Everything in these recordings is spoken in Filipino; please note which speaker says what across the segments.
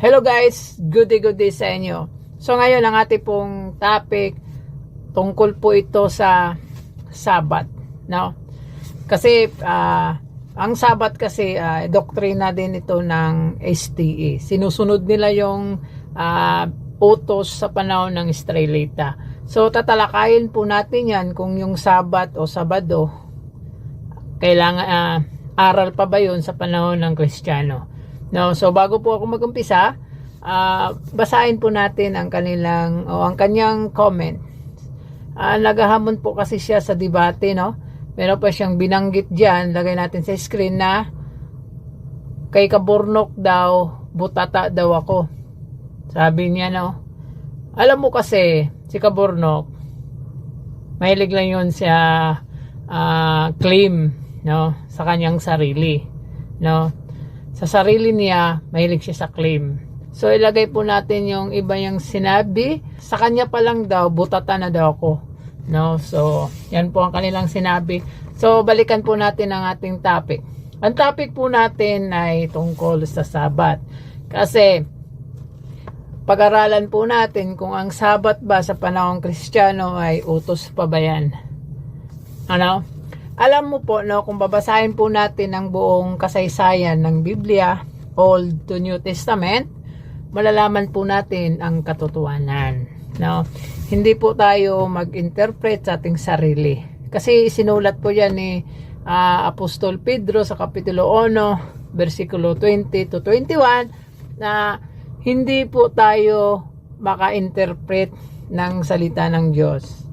Speaker 1: Hello guys, good day, good day sa inyo. So ngayon ang ating pong topic tungkol po ito sa Sabat, no? Kasi ah, ang Sabat kasi ah, doktrina din ito ng STE. Sinusunod nila yung ah, utos sa panahon ng Israelita. So tatalakayin po natin yan kung yung Sabat o Sabado kailangan ah, aral pa ba yun sa panahon ng Kristiyano. No, so bago po ako magumpisa, ah, basahin po natin ang kanilang o ang kanyang comment. Ah, naghahamon po kasi siya sa debate, no? Meron pa siyang binanggit diyan, lagay natin sa screen na kay Kaburnok daw, butata daw ako. Sabi niya, no? Alam mo kasi, si Kaburnok, mahilig lang yun sa ah, claim, no? Sa kanyang sarili, no? Sa sarili niya, mahilig siya sa claim. So, ilagay po natin yung iba yung sinabi. Sa kanya pa lang daw, butata na daw ako. No? So, yan po ang kanilang sinabi. So, balikan po natin ang ating topic. Ang topic po natin ay tungkol sa Sabat. Kasi, pag-aralan po natin kung ang Sabat ba sa panahong Kristiyano ay utos pa ba yan. Ano? Alam mo po, no, kung babasahin po natin ang buong kasaysayan ng Biblia, Old to New Testament, malalaman po natin ang katotohanan. No? Hindi po tayo mag-interpret sa ating sarili. Kasi sinulat po yan ni ah, Apostol Pedro sa Kapitulo 1, versikulo 20 to 21, na hindi po tayo maka-interpret ng salita ng Diyos.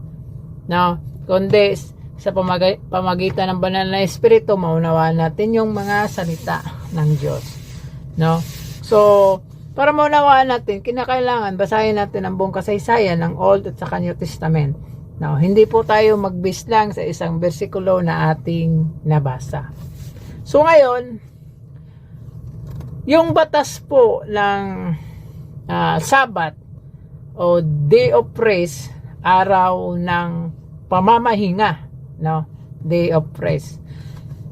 Speaker 1: No? Kundi sa pamag- pamagitan ng banal na espiritu, maunawaan natin yung mga salita ng Diyos. No? So, para maunawaan natin, kinakailangan basahin natin ang buong kasaysayan ng Old at saka New Testament. No, hindi po tayo magbis lang sa isang bersikulo na ating nabasa. So ngayon, yung batas po ng ah, Sabat o Day of Praise, araw ng pamamahinga, no? Day of Praise.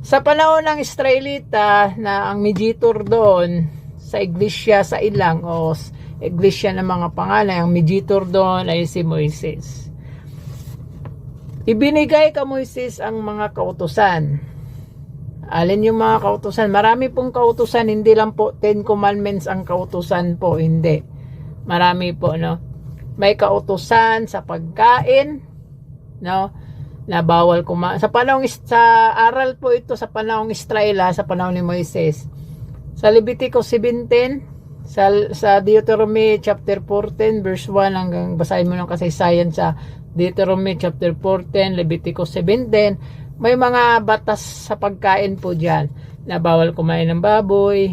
Speaker 1: Sa panahon ng Israelita na ang mediator doon sa iglesia sa ilang o iglesia ng mga pangalan, ang mediator doon ay si Moises. Ibinigay ka Moises ang mga kautusan. Alin yung mga kautusan? Marami pong kautusan, hindi lang po 10 commandments ang kautusan po, hindi. Marami po, no? May kautusan sa pagkain, no? Na bawal kumain. Sa panahong, sa aral po ito sa panahong Israela, sa panahon ni Moises. Sa Leviticus 17, sa, sa Deuteronomy chapter 14, verse 1 hanggang basahin mo ng kasaysayan sa Deuteronomy chapter 14, Leviticus 17, may mga batas sa pagkain po dyan na bawal kumain ng baboy,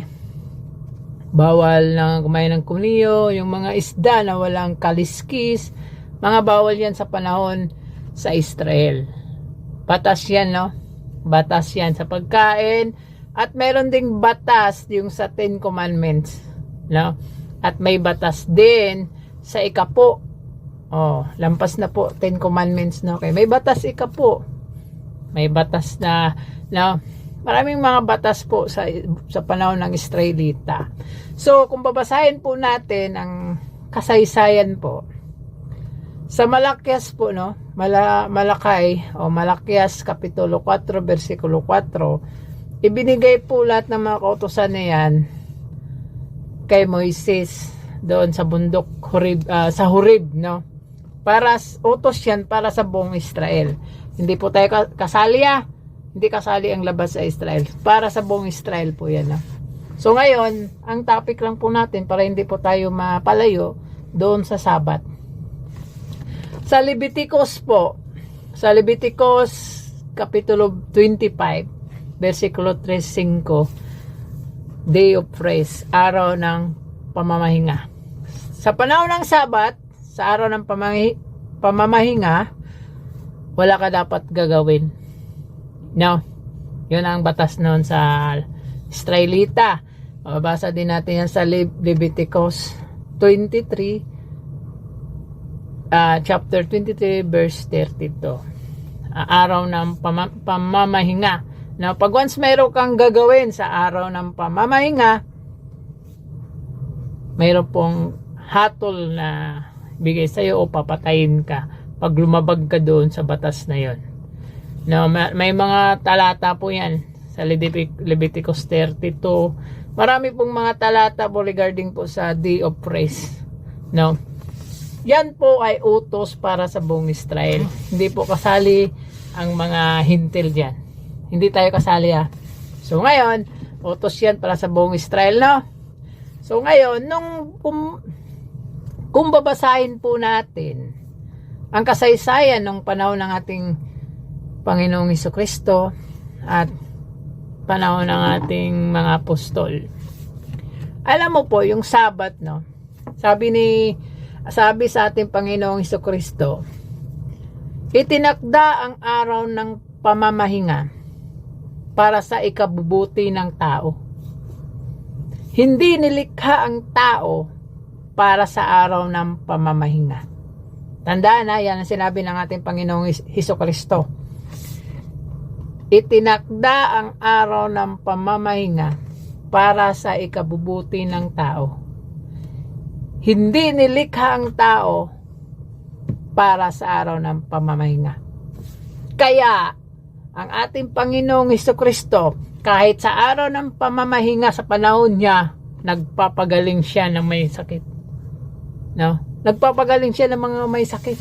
Speaker 1: bawal na kumain ng kuniyo, yung mga isda na walang kaliskis, mga bawal yan sa panahon sa Israel. Batas yan, no? Batas yan sa pagkain. At meron ding batas yung sa Ten Commandments, no? At may batas din sa ikapo. Oh, lampas na po Ten Commandments, no? Okay, may batas ikapo. May batas na, no? Maraming mga batas po sa sa panahon ng Israelita. So, kung babasahin po natin ang kasaysayan po, sa Malakyas po, no? Mala, Malakay o Malakyas Kapitulo 4, versikulo 4, ibinigay po lahat ng mga kautosan na yan kay Moises doon sa bundok Horib, ah, sa Horib, no? Para utos yan para sa buong Israel. Hindi po tayo ka- kasali ah. Hindi kasali ang labas sa Israel. Para sa buong Israel po yan. No? So ngayon, ang topic lang po natin para hindi po tayo mapalayo doon sa Sabat. Sa Leviticus po, sa Leviticus Kapitulo 25, versikulo 3.5, Day of Praise, araw ng pamamahinga. Sa panahon ng Sabat, sa araw ng pamamahi- pamamahinga, wala ka dapat gagawin. No? Yun ang batas noon sa Israelita. Mababasa din natin yan sa Le- Leviticus 23, ah, chapter 23, verse 32. Ah, araw ng pama- pamamahinga. Now, pag once meron kang gagawin sa araw ng pamamahinga, mayroon pong hatol na bigay sa iyo o papatayin ka pag lumabag ka doon sa batas na yon. No, ma- may mga talata po yan sa Levitic- Leviticus 32. Marami pong mga talata po regarding po sa Day of Praise. No. Yan po ay utos para sa buong Israel. Hindi po kasali ang mga hintil diyan. Hindi tayo kasali ah. So ngayon, utos yan para sa buong Israel, no? So ngayon, nung kung, kung babasahin po natin ang kasaysayan ng panahon ng ating Panginoong Heso Kristo at panahon ng ating mga apostol. Alam mo po, yung Sabat, no? Sabi ni sabi sa ating Panginoong Heso Kristo, itinakda ang araw ng pamamahinga para sa ikabubuti ng tao. Hindi nilikha ang tao para sa araw ng pamamahinga. Tandaan na, yan ang sinabi ng ating Panginoong His- Heso Kristo. Itinakda ang araw ng pamamahinga para sa ikabubuti ng tao. Hindi nilikha ang tao para sa araw ng pamamahinga. Kaya, ang ating Panginoong Heso Kristo, kahit sa araw ng pamamahinga sa panahon niya, nagpapagaling siya ng may sakit. No? Nagpapagaling siya ng mga may sakit.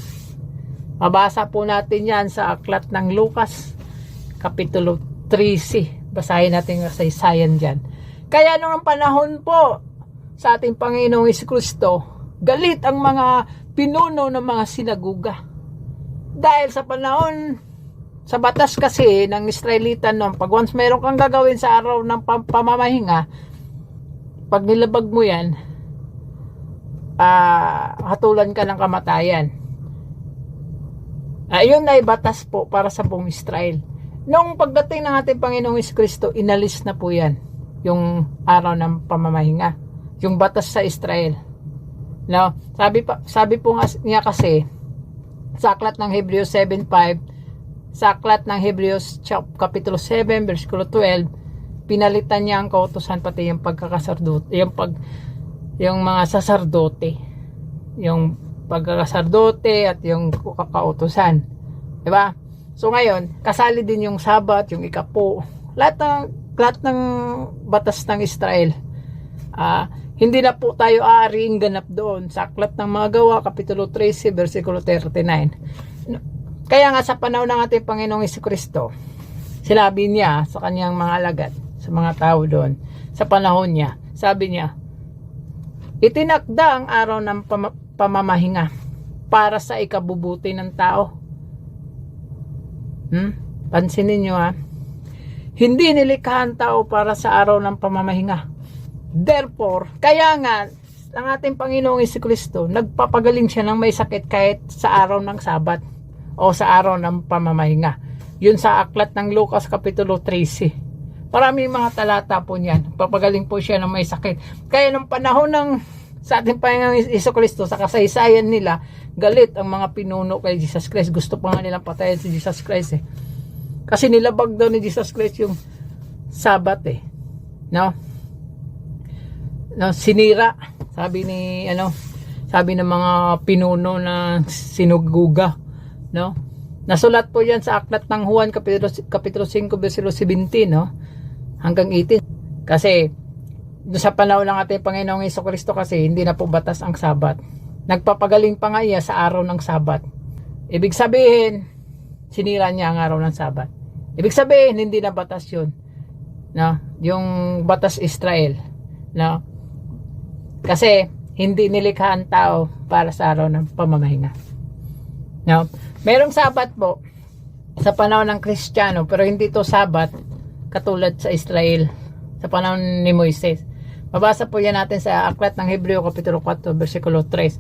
Speaker 1: Mabasa po natin yan sa aklat ng Lucas, Kapitulo 13. Basahin natin sa isayan dyan. Kaya nung panahon po sa ating Panginoong Kristo, galit ang mga pinuno ng mga sinaguga. Dahil sa panahon, sa batas kasi ng Israelita noon, pag once meron kang gagawin sa araw ng pam- pamamahinga, pag nilabag mo yan, ah hatulan ka ng kamatayan. Ayun ay batas po para sa buong Israel. Nung pagdating ng ating Panginoong Kristo, inalis na po yan. Yung araw ng pamamahinga. Yung batas sa Israel. No? Sabi, pa, sabi po nga, niya kasi, sa aklat ng Hebrews 7.5, sa aklat ng Hebrews chap, Kapitulo 7, versikulo 12, pinalitan niya ang kautosan pati yung pagkakasardote, yung pag yung mga saserdote, yung pagkakasardote at yung kakautosan. 'Di ba? So ngayon, kasali din yung Sabat, yung ikapo, lahat ng lahat ng batas ng Israel. Ah, hindi na po tayo aariing ganap doon sa aklat ng mga gawa, Kapitulo 13, versikulo 39. Kaya nga sa panahon ng ating Panginoong Kristo, sinabi niya sa kanyang mga alagad, sa mga tao doon, sa panahon niya, sabi niya, itinakda ang araw ng pama- pamamahinga para sa ikabubuti ng tao. Hmm? Pansinin nyo ha. Hindi nilikha ang tao para sa araw ng pamamahinga. Therefore, kaya nga, ang ating Panginoong Kristo, nagpapagaling siya ng may sakit kahit sa araw ng Sabat o sa araw ng pamamahinga. Yun sa aklat ng Lucas Kapitulo 13. Maraming mga talata po niyan. Papagaling po siya ng may sakit. Kaya nung panahon ng sa ating Panginoong Kristo, sa kasaysayan nila, galit ang mga pinuno kay Jesus Christ. Gusto pa nga nilang patayin si Jesus Christ eh. Kasi nilabag daw ni Jesus Christ yung Sabat eh. No? No, sinira. Sabi ni ano, sabi ng mga pinuno na sinuguga, no? Nasulat po 'yan sa aklat ng Juan kapitulo kapitulo 5 bersikulo 17, no? Hanggang 18. Kasi sa panahon ng ating Panginoong Hesus Kristo kasi hindi na po batas ang Sabat. Nagpapagaling pa nga iya sa araw ng Sabat. Ibig sabihin, sinira niya ang araw ng Sabat. Ibig sabihin, hindi na batas 'yun. No? Yung batas Israel, no? Kasi hindi nilikha ang tao para sa araw ng pamamahinga. No? Merong sabat po sa panahon ng Kristiyano pero hindi to sabat katulad sa Israel sa panahon ni Moises. Mabasa po yan natin sa aklat ng Hebreo Kapitulo 4 versikulo 3.